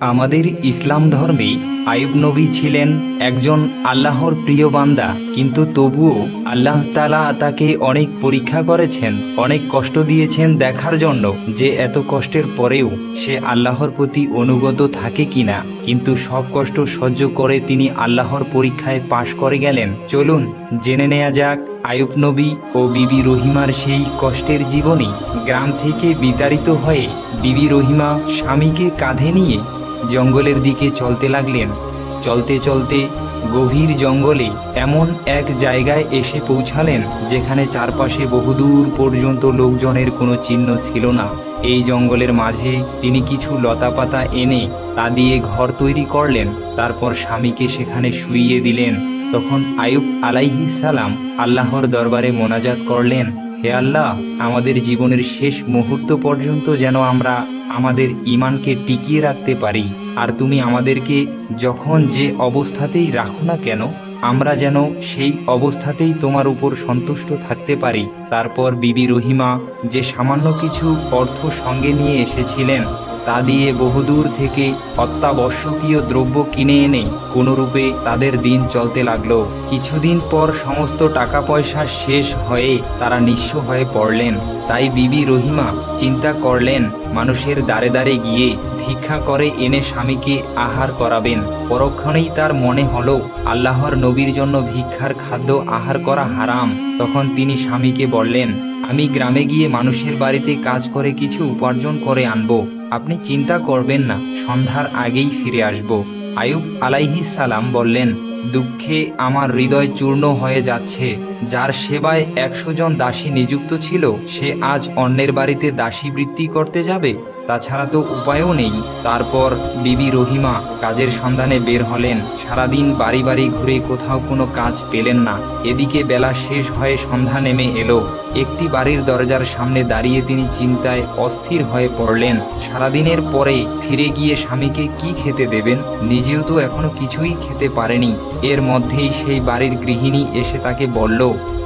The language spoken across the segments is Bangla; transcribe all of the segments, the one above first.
আমাদের ইসলাম ধর্মে আয়ুব নবী ছিলেন একজন আল্লাহর প্রিয় বান্দা। কিন্তু তবুও আল্লাহ তালা তাকে অনেক পরীক্ষা করেছেন, অনেক কষ্ট দিয়েছেন দেখার জন্য যে এত কষ্টের পরেও সে আল্লাহর প্রতি অনুগত থাকে কিনা। কিন্তু সব কষ্ট সহ্য করে তিনি আল্লাহর পরীক্ষায় পাশ করে গেলেন। চলুন জেনে নেওয়া যাক আয়ুব নবী ও বিবি রহিমার সেই কষ্টের জীবনী গ্রাম থেকে বিতাড়িত হয়ে বিবি রহিমা স্বামীকে কাঁধে নিয়ে জঙ্গলের দিকে চলতে লাগলেন। চলতে চলতে গভীর জঙ্গলে এমন এক জায়গায় এসে পৌঁছালেন যেখানে চারপাশে বহুদূর পর্যন্ত লোকজনের কোনো চিহ্ন ছিল না। এই জঙ্গলের মাঝে তিনি কিছু লতাপাতা এনে তা দিয়ে ঘর তৈরি করলেন। তারপর স্বামীকে সেখানে শুইয়ে দিলেন। তখন আয়ুব আলাইহি সালাম আল্লাহর দরবারে মোনাজাত করলেন, হে আল্লাহ, আমাদের জীবনের শেষ মুহূর্ত পর্যন্ত যেন আমরা আমাদের ইমানকে টিকিয়ে রাখতে পারি। আর তুমি আমাদেরকে যখন যে অবস্থাতেই রাখো না কেন, আমরা যেন সেই অবস্থাতেই তোমার উপর সন্তুষ্ট থাকতে পারি। তারপর বিবি রহিমা যে সামান্য কিছু অর্থ সঙ্গে নিয়ে এসেছিলেন তা দিয়ে বহুদূর থেকে অত্যাবশ্যকীয় দ্রব্য কিনে এনে কোনোরূপে তাদের দিন চলতে লাগল। কিছুদিন পর সমস্ত টাকা পয়সা শেষ হয়ে তারা নিঃস্ব হয়ে পড়লেন। তাই বিবি রহিমা চিন্তা করলেন, মানুষের দ্বারে দ্বারে গিয়ে ভিক্ষা করে এনে স্বামীকে আহার করাবেন। পরক্ষণেই তার মনে হলো, আল্লাহর নবীর জন্য ভিক্ষার খাদ্য আহার করা হারাম। তখন তিনি স্বামীকে বললেন, আমি গ্রামে গিয়ে মানুষের বাড়িতে কাজ করে কিছু উপার্জন করে আনব। আপনি চিন্তা করবেন না, সন্ধ্যার আগেই ফিরে আসব। আয়ুব আলাইহি সালাম বললেন, দুঃখে আমার হৃদয় চূর্ণ হয়ে যাচ্ছে। যার সেবায় একশো জন দাসী নিযুক্ত ছিল, সে আজ অন্যের বাড়িতে দাসী বৃত্তি করতে যাবে? তাছাড়া তো উপায়ও নেই। তারপর বিবি রহিমা কাজের সন্ধানে বের হলেন। সারাদিন বাড়ি বাড়ি ঘুরে কোথাও কোনো কাজ পেলেন না। এদিকে বেলা শেষ হয়ে সন্ধ্যা নেমে এলো। একটি বাড়ির দরজার সামনে দাঁড়িয়ে তিনি চিন্তায় অস্থির হয়ে পড়লেন। সারাদিনের পরে ফিরে গিয়ে স্বামীকে কি খেতে দেবেন? নিজেও তো এখনও কিছুই খেতে পারেনি। এর মধ্যেই সেই বাড়ির গৃহিণী এসে তাকে বলল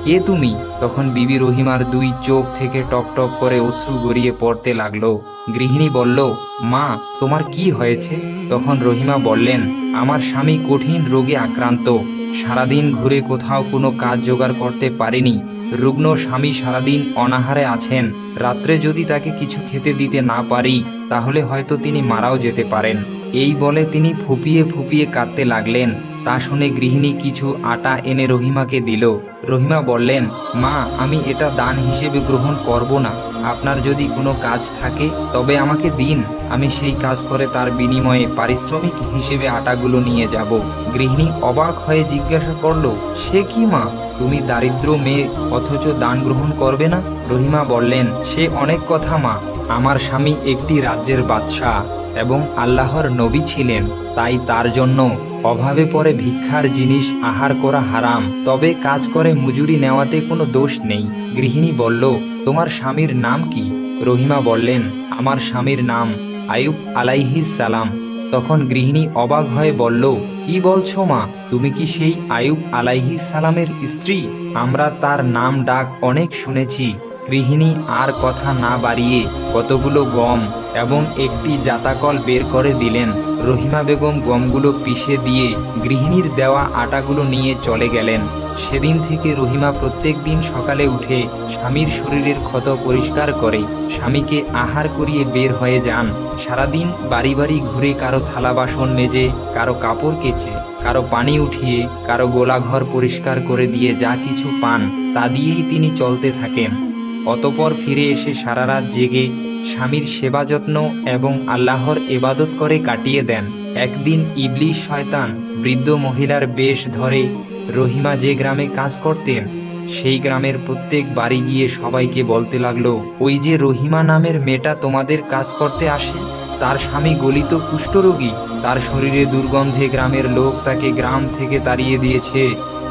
কে তুমি? তখন বিবি রহিমার দুই চোখ থেকে টপ টপ করে অশ্রু গড়িয়ে পড়তে লাগল। গৃহিণী বলল, মা, তোমার কি হয়েছে? তখন রহিমা বললেন, আমার স্বামী কঠিন রোগে আক্রান্ত। সারাদিন ঘুরে কোথাও কোনো কাজ জোগাড় করতে পারেনি। রুগ্ন স্বামী সারাদিন অনাহারে আছেন। রাত্রে যদি তাকে কিছু খেতে দিতে না পারি, তাহলে হয়তো তিনি মারাও যেতে পারেন। এই বলে তিনি ফুপিয়ে ফুপিয়ে কাঁদতে লাগলেন। তা শুনে গৃহিণী কিছু আটা এনে রহিমাকে দিল। রহিমা বললেন, মা, আমি এটা দান হিসেবে গ্রহণ করব না। আপনার যদি কোনো কাজ থাকে, তবে আমাকে দিন। আমি সেই কাজ করে তার বিনিময়ে পারিশ্রমিক হিসেবে আটাগুলো নিয়ে যাব। গৃহিণী অবাক হয়ে জিজ্ঞাসা করল, সে কি মা? তুমি দারিদ্র মেয়ে, অথচ দান গ্রহণ করবে না? রহিমা বললেন, সে অনেক কথা মা। আমার স্বামী একটি রাজ্যের বাদশাহ। এবং আল্লাহর নবী ছিলেন, তাই তার জন্য অভাবে পরে ভিক্ষার জিনিস আহার করা হারাম। তবে কাজ করে মজুরি নেওয়াতে কোনো দোষ নেই। গৃহিণী বলল, তোমার স্বামীর নাম কি? রহিমা বললেন, আমার স্বামীর নাম আয়ুব আলাইহিস সালাম। তখন গৃহিণী অবাক হয়ে বলল, কি বলছো মা? তুমি কি সেই আয়ুব আলাইহিস সালামের স্ত্রী? আমরা তার নাম ডাক অনেক শুনেছি। গৃহিণী আর কথা না বাড়িয়ে কতগুলো গম এবং একটি জাতাকল বের করে দিলেন। রহিমা বেগম গমগুলো পিষে দিয়ে গৃহিণীর দেওয়া আটাগুলো নিয়ে চলে গেলেন। সেদিন থেকে রহিমা প্রত্যেক দিন সকালে উঠে স্বামীর শরীরের ক্ষত পরিষ্কার করে, স্বামীকে আহার করিয়ে বের হয়ে যান। সারাদিন বাড়ি বাড়ি ঘুরে কারও থালা বাসন মেজে, কারও কাপড় কেচে, কারও পানি উঠিয়ে, কারও গোলাঘর পরিষ্কার করে দিয়ে যা কিছু পান, তা দিয়েই তিনি চলতে থাকেন। অতপর ফিরে এসে সারা রাত জেগে স্বামীর সেবা যত্ন এবং আল্লাহর এবাদত করে কাটিয়ে দেন। একদিন ইবলিশ শয়তান বৃদ্ধ মহিলার বেশ ধরে, রহিমা যে গ্রামে কাজ করতেন, সেই গ্রামের প্রত্যেক বাড়ি গিয়ে সবাইকে বলতে লাগল, ওই যে রহিমা নামের মেয়েটা তোমাদের কাজ করতে আসে, তার স্বামী গলিত কুষ্ঠরোগী তার শরীরে দুর্গন্ধে গ্রামের লোক তাকে গ্রাম থেকে তাড়িয়ে দিয়েছে,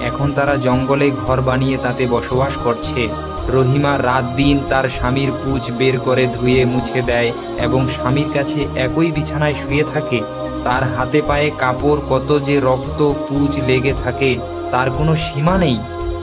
এখন তারা জঙ্গলে ঘর বানিয়ে তাতে বসবাস করছে। রহিমা রাত দিন তার স্বামীর পুঁজ বের করে ধুয়ে মুছে দেয় এবং স্বামীর কাছে একই বিছানায় শুয়ে থাকে। তার হাতে পায়ে কাপড় কত যে রক্ত, পুঁজ লেগে থাকে, তার কোনো সীমা নেই।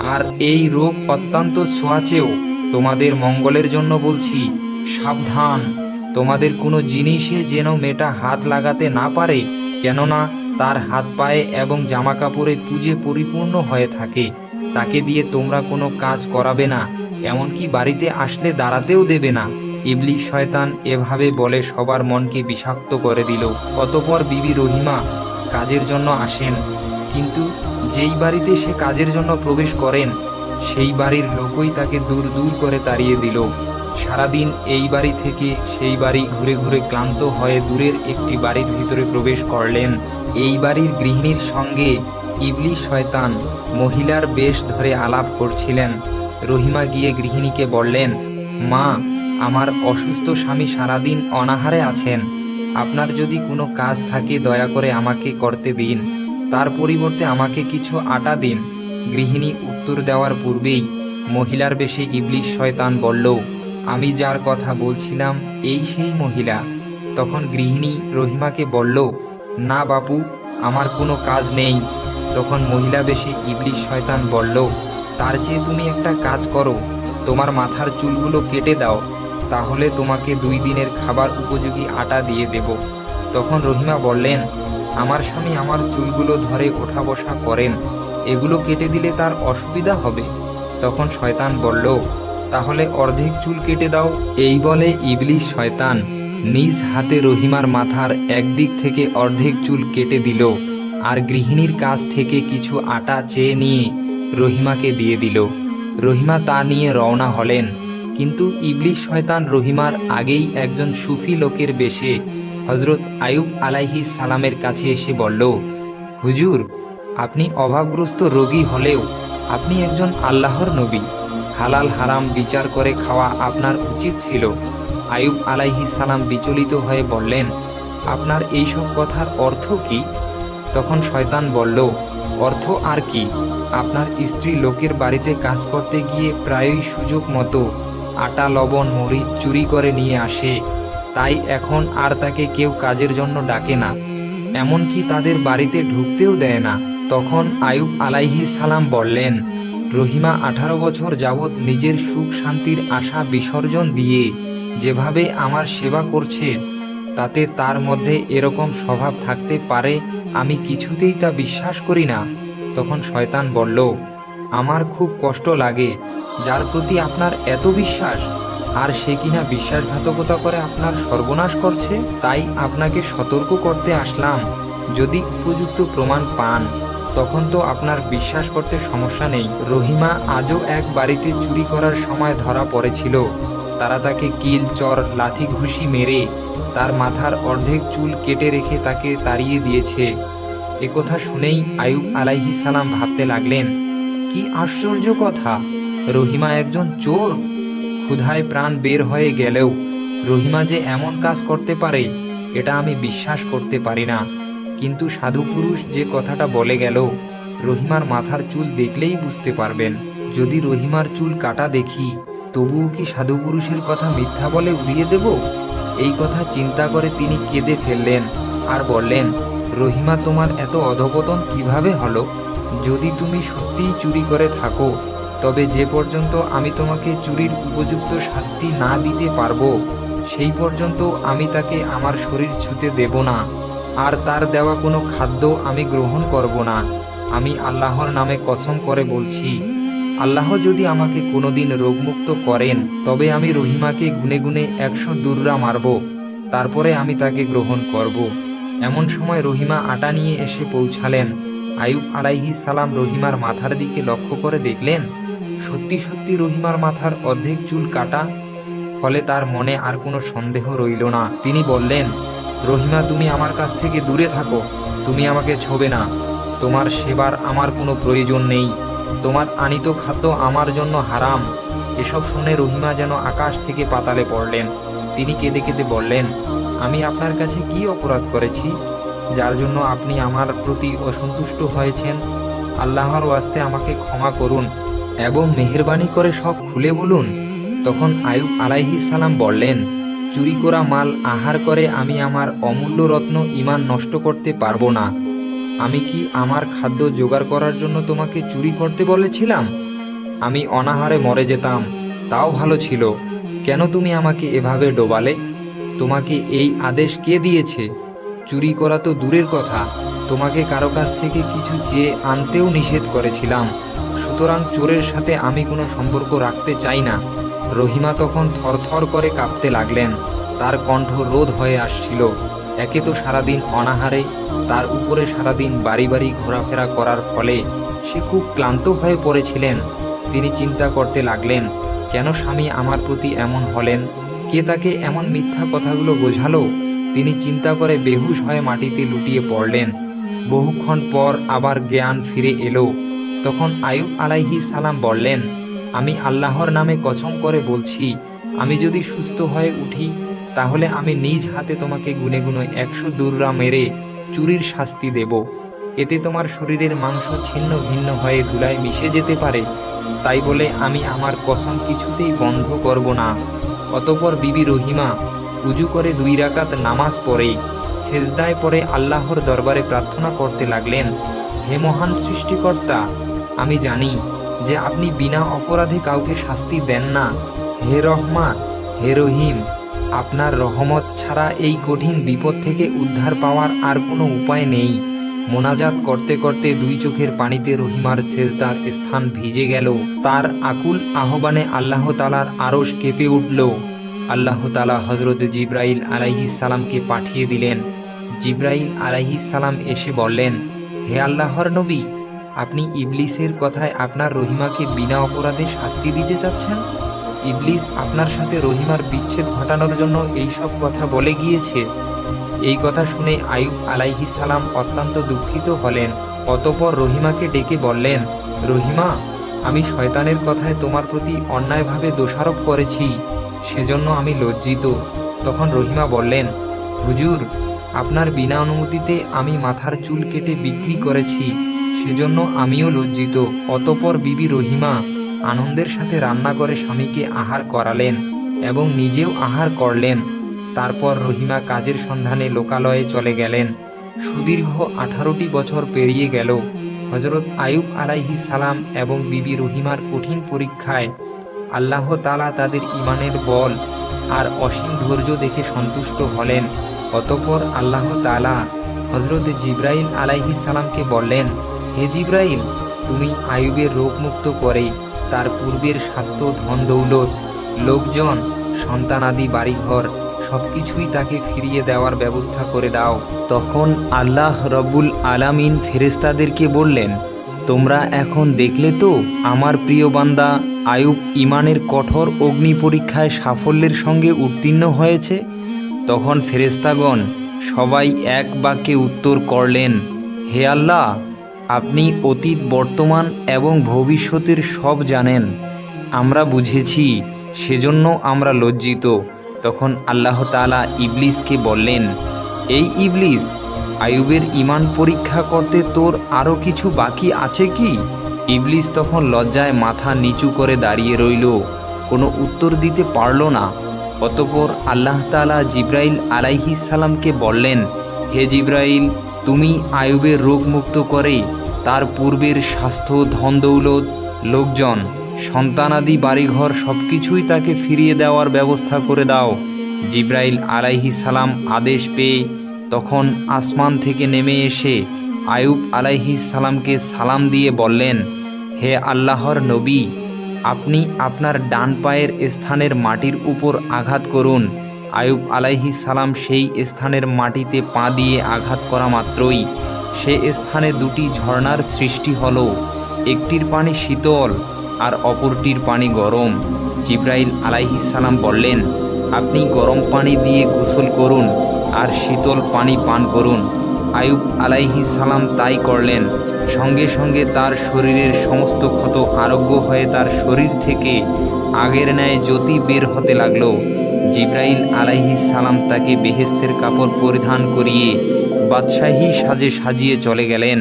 আর এই রোগ অত্যন্ত ছোঁয়াচেও তোমাদের মঙ্গলের জন্য বলছি, সাবধান। তোমাদের কোনো জিনিসে যেন মেয়েটা হাত লাগাতে না পারে, কেননা তার হাত পায়ে এবং জামা কাপড়ে পুজে পরিপূর্ণ হয়ে থাকে। তাকে দিয়ে তোমরা কোনো কাজ করাবে না। এমনকি বাড়িতে আসলে দাঁড়াতেও দেবে না। ইবলিশ শয়তান এভাবে বলে সবার মনকে বিষাক্ত করে দিল। অতপর বিবি রহিমা কাজের জন্য আসেন। কিন্তু যেই বাড়িতে সে কাজের জন্য প্রবেশ করেন, সেই বাড়ির লোকই তাকে দূর দূর করে তাড়িয়ে দিল। সারাদিন এই বাড়ি থেকে সেই বাড়ি ঘুরে ঘুরে ক্লান্ত হয়ে দূরের একটি বাড়ির ভিতরে প্রবেশ করলেন। এই বাড়ির গৃহিণীর সঙ্গে ইবলি শয়তান মহিলার বেশ ধরে আলাপ করছিলেন। রহিমা গিয়ে গৃহিণীকে বললেন, মা, আমার অসুস্থ স্বামী সারাদিন অনাহারে আছেন। আপনার যদি কোনো কাজ থাকে, দয়া করে আমাকে করতে দিন। তার পরিবর্তে আমাকে কিছু আটা দিন। গৃহিণী উত্তর দেওয়ার পূর্বেই মহিলার বেশে ইবলিশ শয়তান বলল, আমি যার কথা বলছিলাম, এই সেই মহিলা। তখন গৃহিণী রহিমাকে বলল, না বাপু, আমার কোনো কাজ নেই। তখন মহিলা বেশি ইবলিশ শয়তান বলল তার চেয়ে তুমি একটা কাজ করো, তোমার মাথার চুলগুলো কেটে দাও, তাহলে তোমাকে দুই দিনের খাবার উপযোগী আটা দিয়ে দেব। তখন রহিমা বললেন, আমার স্বামী আমার চুলগুলো ধরে ওঠা বসা করেন, এগুলো কেটে দিলে তার অসুবিধা হবে। তখন শয়তান বলল, তাহলে অর্ধেক চুল কেটে দাও। এই বলে ইবলিশ শয়তান নিজ হাতে রহিমার মাথার একদিক থেকে অর্ধেক চুল কেটে দিল, আর গৃহিণীর কাছ থেকে কিছু আটা চেয়ে নিয়ে রহিমাকে দিয়ে দিল। রহিমা তা নিয়ে রওনা হলেন, কিন্তু ইবলিশ শয়তান রহিমার আগেই একজন সুফি লোকের বেশে হজরত আয়ুব আলাইহি সালামের কাছে এসে বলল, হুজুর, আপনি অভাবগ্রস্ত রোগী হলেও আপনি একজন আল্লাহর নবী। হালাল হারাম বিচার করে খাওয়া আপনার উচিত ছিল। আয়ুব আলাইহি সালাম বিচলিত হয়ে বললেন, আপনার এইসব কথার অর্থ কি? তখন শয়তান বলল, অর্থ আর কি? আপনার স্ত্রী লোকের বাড়িতে কাজ করতে গিয়ে প্রায়ই সুযোগ মতো আটা, লবণ, মরিচ চুরি করে নিয়ে আসে। তাই এখন আর তাকে কেউ কাজের জন্য ডাকে না। এমনকি তাদের বাড়িতে ঢুকতেও দেয় না। তখন আয়ুব আলাইহি সালাম বললেন, রহিমা আঠারো বছর যাবৎ নিজের সুখ শান্তির আশা বিসর্জন দিয়ে যেভাবে আমার সেবা করছে, তাতে তার মধ্যে এরকম স্বভাব থাকতে পারে, আমি কিছুতেই তা বিশ্বাস করি না। তখন শয়তান বলল, আমার খুব কষ্ট লাগে, যার প্রতি আপনার এত বিশ্বাস। আর সে কিনা বিশ্বাসঘাতকতা করে আপনার সর্বনাশ করছে, তাই আপনাকে সতর্ক করতে আসলাম। যদি উপযুক্ত প্রমাণ পান, তখন তো আপনার বিশ্বাস করতে সমস্যা নেই। রহিমা আজও এক বাড়িতে চুরি করার সময় ধরা পড়েছিল। তারা তাকে কিল, চর, লাথি, ঘুষি মেরে তার মাথার অর্ধেক চুল কেটে রেখে তাকে তাড়িয়ে দিয়েছে। একথা শুনেই আয়ুব আলাইহি সালাম ভাবতে লাগলেন, কি আশ্চর্য কথা! রহিমা একজন চোর। ক্ষুধায় প্রাণ বের হয়ে গেলেও রহিমা যে এমন কাজ করতে পারে, এটা আমি বিশ্বাস করতে পারি না। কিন্তু সাধু পুরুষ যে কথাটা বলে গেল, রহিমার মাথার চুল দেখলেই বুঝতে পারবেন। যদি রহিমার চুল কাটা দেখি, তবুও কি সাধু পুরুষের কথা মিথ্যা বলে উড়িয়ে দেব? এই কথা চিন্তা করে তিনি কেঁদে ফেললেন আর বললেন রহিমা তোমার এত অধপতন কীভাবে হলো? যদি তুমি সত্যিই চুরি করে থাকো, তবে যে পর্যন্ত আমি তোমাকে চুরির উপযুক্ত শাস্তি না দিতে পারব, সেই পর্যন্ত আমি তাকে আমার শরীর ছুতে দেব না। আর তার দেওয়া কোনো খাদ্য আমি গ্রহণ করব না। আমি আল্লাহর নামে কসম করে বলছি, আল্লাহ যদি আমাকে কোনোদিন রোগমুক্ত করেন, তবে আমি রহিমাকে গুনে গুনে একশো দুর্রা মারব। তারপরে আমি তাকে গ্রহণ করব। এমন সময় রহিমা আটা নিয়ে এসে পৌঁছালেন। আয়ুব আলাইহি সালাম রহিমার মাথার দিকে লক্ষ্য করে দেখলেন, সত্যি সত্যি রহিমার মাথার অর্ধেক চুল কাটা, ফলে তার মনে আর কোনো সন্দেহ রইল না। তিনি বললেন, রহিমা, তুমি আমার কাছ থেকে দূরে থাকো, তুমি আমাকে ছোবে না। তোমার সেবার আমার কোনো প্রয়োজন নেই। তোমার আনিত খাদ্য আমার জন্য হারাম। এসব শুনে রহিমা যেন আকাশ থেকে পাতালে পড়লেন। তিনি কেঁদে কেঁদে বললেন আমি আপনার কাছে কি অপরাধ করেছি? যার জন্য আপনি আমার প্রতি অসন্তুষ্ট হয়েছেন। আল্লাহর ওয়াস্তে আমাকে ক্ষমা করুন এবং মেহেরবানি করে সব খুলে বলুন। তখন আয়ুব আলাইহি সালাম বললেন, চুরি করা মাল আহার করে আমি আমার অমূল্য রত্ন ইমান নষ্ট করতে পারব না। আমি কি আমার খাদ্য জোগাড় করার জন্য তোমাকে চুরি করতে বলেছিলাম? আমি অনাহারে মরে যেতাম, তাও ভালো ছিল। কেন তুমি আমাকে এভাবে ডোবালে? তোমাকে এই আদেশ কে দিয়েছে? চুরি করা তো দূরের কথা। তোমাকে কারও কাছ থেকে কিছু চেয়ে আনতেও নিষেধ করেছিলাম। সুতরাং চোরের সাথে আমি কোনো সম্পর্ক রাখতে চাই না। রহিমা তখন থরথর করে কাঁপতে লাগলেন। তার কণ্ঠ রোধ হয়ে আসছিল। একে তো সারাদিন অনাহারে, তার উপরে সারাদিন বাড়ি বাড়ি ঘোরাফেরা করার ফলে সে খুব ক্লান্ত হয়ে পড়েছিলেন। তিনি চিন্তা করতে লাগলেন, কেন স্বামী আমার প্রতি এমন হলেন? কে তাকে এমন মিথ্যা কথাগুলো বোঝালো? তিনি চিন্তা করে বেহুশ হয়ে মাটিতে লুটিয়ে পড়লেন। বহুক্ষণ পর আবার জ্ঞান ফিরে এলো। তখন আয়ুব আলাইহি সালাম বললেন, আমি আল্লাহর নামে কসম করে বলছি, আমি যদি সুস্থ হয়ে উঠি, তাহলে আমি নিজ হাতে তোমাকে গুনে গুনে একশো দুর্রা মেরে চুরির শাস্তি দেব। এতে তোমার শরীরের মাংস ছিন্ন ভিন্ন হয়ে ধুলায় মিশে যেতে পারে। তাই বলে আমি আমার কসম কিছুতেই বন্ধ করব না। অতপর বিবি রহিমা উজু করে দুই রাকাত নামাজ পড়ে, সেজদায় পরে আল্লাহর দরবারে প্রার্থনা করতে লাগলেন, হে মহান সৃষ্টিকর্তা, আমি জানি যে আপনি বিনা অপরাধে কাউকে শাস্তি দেন না। হে রহমান, হে রহিম, আপনার রহমত ছাড়া এই কঠিন বিপদ থেকে উদ্ধার পাওয়ার আর কোনো উপায় নেই। মোনাজাত করতে করতে দুই চোখের পানিতে রহিমার সেজদার স্থান ভিজে গেল। তার আকুল আহ্বানে আল্লাহ তালার আরশ কেঁপে উঠল। আল্লাহ তালা হজরত জিব্রাইল আলাইহি সালামকে পাঠিয়ে দিলেন। জিব্রাইল আলাইহি সালাম এসে বললেন, হে আল্লাহর নবী, আপনি ইবলিসের কথায় আপনার রহিমাকে বিনা অপরাধে শাস্তি দিতে চাচ্ছেন? ইবলিস আপনার সাথে রহিমার বিচ্ছেদ ঘটানোর জন্য এইসব কথা বলে গিয়েছে। এই কথা শুনে আয়ুব আলাইহি সালাম অত্যন্ত দুঃখিত হলেন। অতপর রহিমাকে ডেকে বললেন, রহিমা, আমি শয়তানের কথায় তোমার প্রতি অন্যায়ভাবে দোষারোপ করেছি, সেজন্য আমি লজ্জিত। তখন রহিমা বললেন, হুজুর, আপনার বিনা অনুমতিতে আমি মাথার চুল কেটে বিক্রি করেছি, সেজন্য আমিও লজ্জিত। অতপর বিবি রহিমা আনন্দের সাথে রান্না করে স্বামীকে আহার করালেন এবং নিজেও আহার করলেন। তারপর রহিমা কাজের সন্ধানে লোকালয়ে চলে গেলেন। সুদীর্ঘ আঠারোটি বছর পেরিয়ে গেল। হজরত আয়ুব আলাইহি সালাম এবং বিবি রহিমার কঠিন পরীক্ষায় আল্লাহ তালা তাদের ইমানের বল আর অসীম ধৈর্য দেখে সন্তুষ্ট হলেন। অতপর আল্লাহ তালা হজরত জিব্রাইল আলাইহি সালামকে বললেন, হে জিব্রাইল, তুমি আয়ুবের রোগমুক্ত করে তার পূর্বের স্বাস্থ্য ধন দৌলত লোকজন, সন্তানাদি বাড়িঘর সবকিছুই তাকে ফিরিয়ে দেওয়ার ব্যবস্থা করে দাও। তখন আল্লাহ রব্বুল আলামিন ফেরেস্তাদেরকে বললেন, তোমরা এখন দেখলে তো, আমার প্রিয় বান্দা আয়ুব ইমানের কঠোর অগ্নি পরীক্ষায় সাফল্যের সঙ্গে উত্তীর্ণ হয়েছে? তখন ফেরেস্তাগণ সবাই এক বাক্যে উত্তর করলেন, হে আল্লাহ, আপনি অতীত, বর্তমান এবং ভবিষ্যতের সব জানেন। আমরা বুঝেছি, সেজন্য আমরা লজ্জিত। তখন আল্লাহ তাআলা ইবলিসকে বললেন, এই ইবলিস আয়ুবের ইমান পরীক্ষা করতে তোর আরও কিছু বাকি আছে কি? ইবলিস তখন লজ্জায় মাথা নিচু করে দাঁড়িয়ে রইল, কোনো উত্তর দিতে পারল না। অতপর আল্লাহ তাআলা জিব্রাইল আলাইহি সালামকে বললেন, হে জিব্রাইল, তুমি আয়ুবের রোগমুক্ত করে তার পূর্বের স্বাস্থ্য ধন দৌলত লোকজন সন্তানাদি, বাড়িঘর, সবকিছুই তাকে ফিরিয়ে দেওয়ার ব্যবস্থা করে দাও। জিব্রাইল আলাইহি সালাম আদেশ পেয়ে তখন আসমান থেকে নেমে এসে আয়ুব আলাইহি সালামকে সালাম দিয়ে বললেন, হে আল্লাহর নবী, আপনি আপনার ডান পায়ের স্থানের মাটির উপর আঘাত করুন আয়ুব আলাইহি সালাম সেই স্থানের মাটিতে পা দিয়ে আঘাত করা মাত্রই সে স্থানে দুটি ঝর্ণার সৃষ্টি হলো। একটির পানি শীতল আর অপরটির পানি গরম। জিব্রাইল সালাম বললেন, আপনি গরম পানি দিয়ে গোসল করুন আর শীতল পানি পান করুন। আয়ুব সালাম তাই করলেন। সঙ্গে সঙ্গে তার শরীরের সমস্ত ক্ষত আরোগ্য হয়ে তার শরীর থেকে আগের ন্যায় জ্যোতি বের হতে লাগল। জিব্রাইল আলাইহি সালাম তাকে বেহেস্তের কাপড় পরিধান করিয়ে বাদশাহী সাজে সাজিয়ে চলে গেলেন।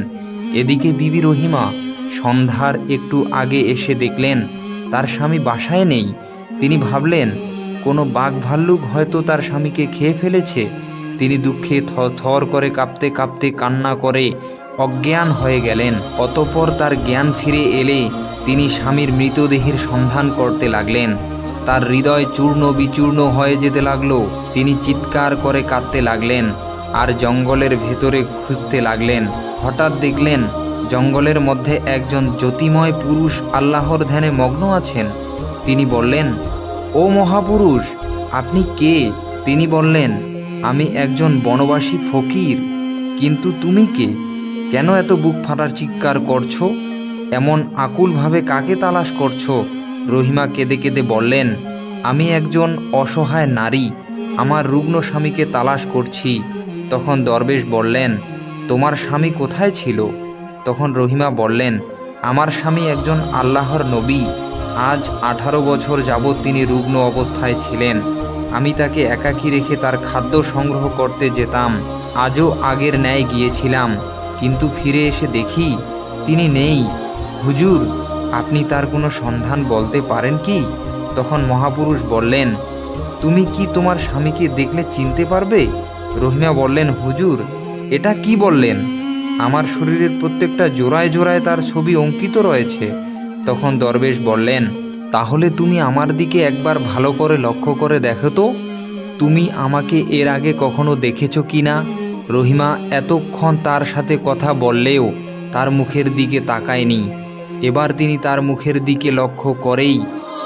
এদিকে বিবি রহিমা সন্ধ্যার একটু আগে এসে দেখলেন, তার স্বামী বাসায় নেই। তিনি ভাবলেন, কোনো বাঘ ভাল্লুক হয়তো তার স্বামীকে খেয়ে ফেলেছে। তিনি দুঃখে থর করে কাঁপতে কাঁপতে কান্না করে অজ্ঞান হয়ে গেলেন। অতপর তার জ্ঞান ফিরে এলে তিনি স্বামীর মৃতদেহের সন্ধান করতে লাগলেন। তার হৃদয় চূর্ণ বিচূর্ণ হয়ে যেতে লাগল। তিনি চিৎকার করে কাঁদতে লাগলেন আর জঙ্গলের ভেতরে খুঁজতে লাগলেন। হঠাৎ দেখলেন জঙ্গলের মধ্যে একজন জ্যোতিময় পুরুষ আল্লাহর ধ্যানে মগ্ন আছেন। তিনি বললেন, ও মহাপুরুষ, আপনি কে? তিনি বললেন, আমি একজন বনবাসী ফকির, কিন্তু তুমি কে? কেন এত বুক ফাটার চিৎকার করছ? এমন আকুলভাবে কাকে তালাশ করছ? রহিমা কেঁদে কেঁদে বললেন, আমি একজন অসহায় নারী, আমার রুগ্ন স্বামীকে তালাশ করছি। তখন দরবেশ বললেন, তোমার স্বামী কোথায় ছিল? তখন রহিমা বললেন, আমার স্বামী একজন আল্লাহর নবী। আজ আঠারো বছর যাবৎ তিনি রুগ্ন অবস্থায় ছিলেন। আমি তাকে একাকী রেখে তার খাদ্য সংগ্রহ করতে যেতাম। আজও আগের ন্যায় গিয়েছিলাম, কিন্তু ফিরে এসে দেখি তিনি নেই। হুজুর, আপনি তার কোনো সন্ধান বলতে পারেন কি? তখন মহাপুরুষ বললেন, তুমি কি তোমার স্বামীকে দেখলে চিনতে পারবে? রহিমা বললেন, হুজুর, এটা কি বললেন? আমার শরীরের প্রত্যেকটা জোড়ায় জোড়ায় তার ছবি অঙ্কিত রয়েছে। তখন দরবেশ বললেন, তাহলে তুমি আমার দিকে একবার ভালো করে লক্ষ্য করে দেখো তো। তুমি আমাকে এর আগে কখনো দেখেছ কি না? রহিমা এতক্ষণ তার সাথে কথা বললেও তার মুখের দিকে তাকায়নি। এবার তিনি তার মুখের দিকে লক্ষ্য করেই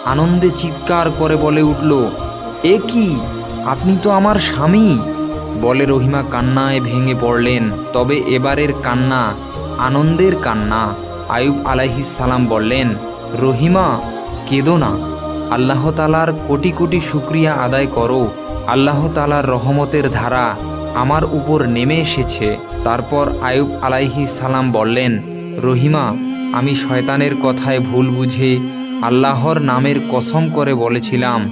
আনন্দে চিৎকার করে বলে উঠল, এ কি? আপনি তো আমার স্বামী! বলে রহিমা কান্নায় ভেঙে পড়লেন। তবে এবারের কান্না, আনন্দের কান্না, আয়ুব আলাইহিস সালাম বললেন, রহিমা, কেঁদো না। আল্লাহ তালার কোটি কোটি শুক্রিয়া আদায় করো। আল্লাহ তালার রহমতের ধারা আমার উপর নেমে এসেছে। তারপর আয়ুব আলাইহি সালাম বললেন, রহিমা, আমি শয়তানের কথায় ভুল বুঝে আল্লাহর নামের কসম করে বলেছিলাম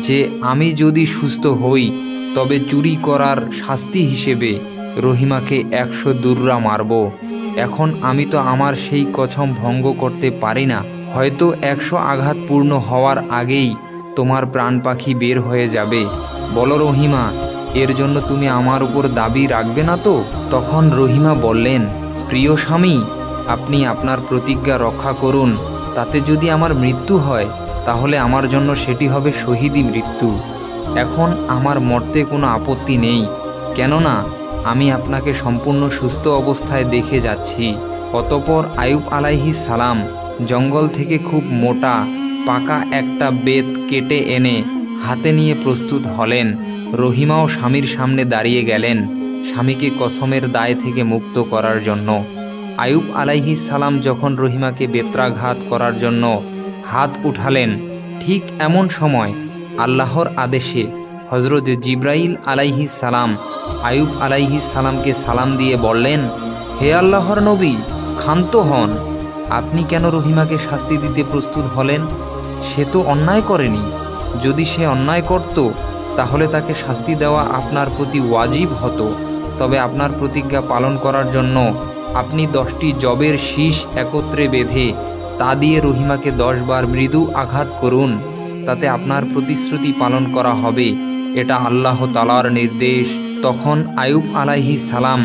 যে, আমি যদি সুস্থ হই তবে চুরি করার শাস্তি হিসেবে রহিমাকে একশো দুর্রা মারব। এখন আমি তো আমার সেই কছম ভঙ্গ করতে পারি না। হয়তো একশো আঘাত পূর্ণ হওয়ার আগেই তোমার প্রাণ পাখি বের হয়ে যাবে। বলো রহিমা, এর জন্য তুমি আমার উপর দাবি রাখবে না তো? তখন রহিমা বললেন, প্রিয় স্বামী, আপনি আপনার প্রতিজ্ঞা রক্ষা করুন। তাতে যদি আমার মৃত্যু হয়, তাহলে আমার জন্য সেটি হবে শহীদি মৃত্যু। এখন আমার মরতে কোনো আপত্তি নেই। কেননা, আমি আপনাকে সম্পূর্ণ সুস্থ অবস্থায় দেখে যাচ্ছি। অতপর আয়ুব আলাইহি সালাম জঙ্গল থেকে খুব মোটা, পাকা একটা বেত কেটে এনে হাতে নিয়ে প্রস্তুত হলেন। রহিমাও স্বামীর সামনে দাঁড়িয়ে গেলেন স্বামীকে কসমের দায় থেকে মুক্ত করার জন্য। আয়ুব আলাইহি সালাম যখন রহিমাকে বেত্রাঘাত করার জন্য হাত উঠালেন, ঠিক এমন সময় আল্লাহর আদেশে হজরত জিব্রাইল আলাইহি সালাম, আয়ুব আলাইহি সালামকে সালাম দিয়ে বললেন, হে আল্লাহর নবী, ক্ষান্ত হন। আপনি কেন রহিমাকে শাস্তি দিতে প্রস্তুত হলেন? সে তো অন্যায় করেনি। যদি সে অন্যায় করত, তাহলে তাকে শাস্তি দেওয়া আপনার প্রতি ওয়াজিব হতো। তবে আপনার প্রতিজ্ঞা পালন করার জন্য আপনি দশটি জবের শীষ একত্রে বেঁধে তা দিয়ে রহিমাকে দশবার মৃদু আঘাত করুন। তাতে আপনার প্রতিশ্রুতি পালন করা হবে। এটা আল্লাহ তালার নির্দেশ। তখন আয়ুব আলাইহি সালাম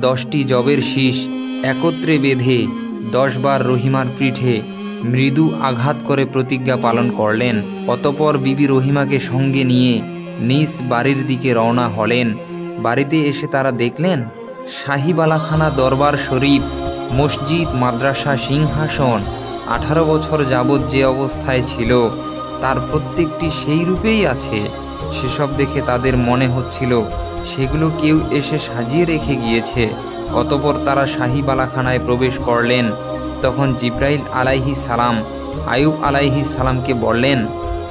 দশটি জবের শীষ একত্রে বেঁধে দশবার রহিমার পিঠে মৃদু আঘাত করে প্রতিজ্ঞা পালন করলেন। অতপর বিবি রহিমাকে সঙ্গে নিয়ে নিজ বাড়ির দিকে রওনা হলেন। বাড়িতে এসে তারা দেখলেন শাহিবালাখানা দরবার শরীফ, মসজিদ, মাদ্রাসা, সিংহাসন, আঠারো বছর যাবৎ যে অবস্থায় ছিল। তার প্রত্যেকটি সেই রূপেই আছে। সেসব দেখে তাদের মনে হচ্ছিল, সেগুলো কেউ এসে সাজিয়ে রেখে গিয়েছে। অতপর তারা শাহী বালাখানায় প্রবেশ করলেন। তখন জিব্রাইল আলাইহি সালাম, আয়ুব আলাইহি সালামকে বললেন,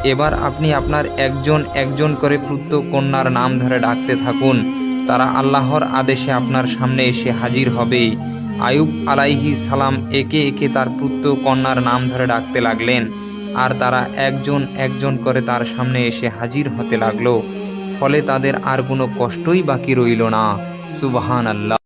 এবার আপনি আপনার একজন একজন করে পুত্র কন্যার নাম ধরে ডাকতে থাকুন। তারা আল্লাহর আদেশে আপনার সামনে এসে হাজির হবে। আয়ুব আলাইহি সালাম একে একে তার পুত্র কন্যার নাম ধরে ডাকতে লাগলেন। আর তারা একজন একজন করে তার সামনে এসে হাজির হতে লাগল। ফলে তাদের আর কোনো কষ্টই বাকি রইল না। সুবাহান আল্লাহ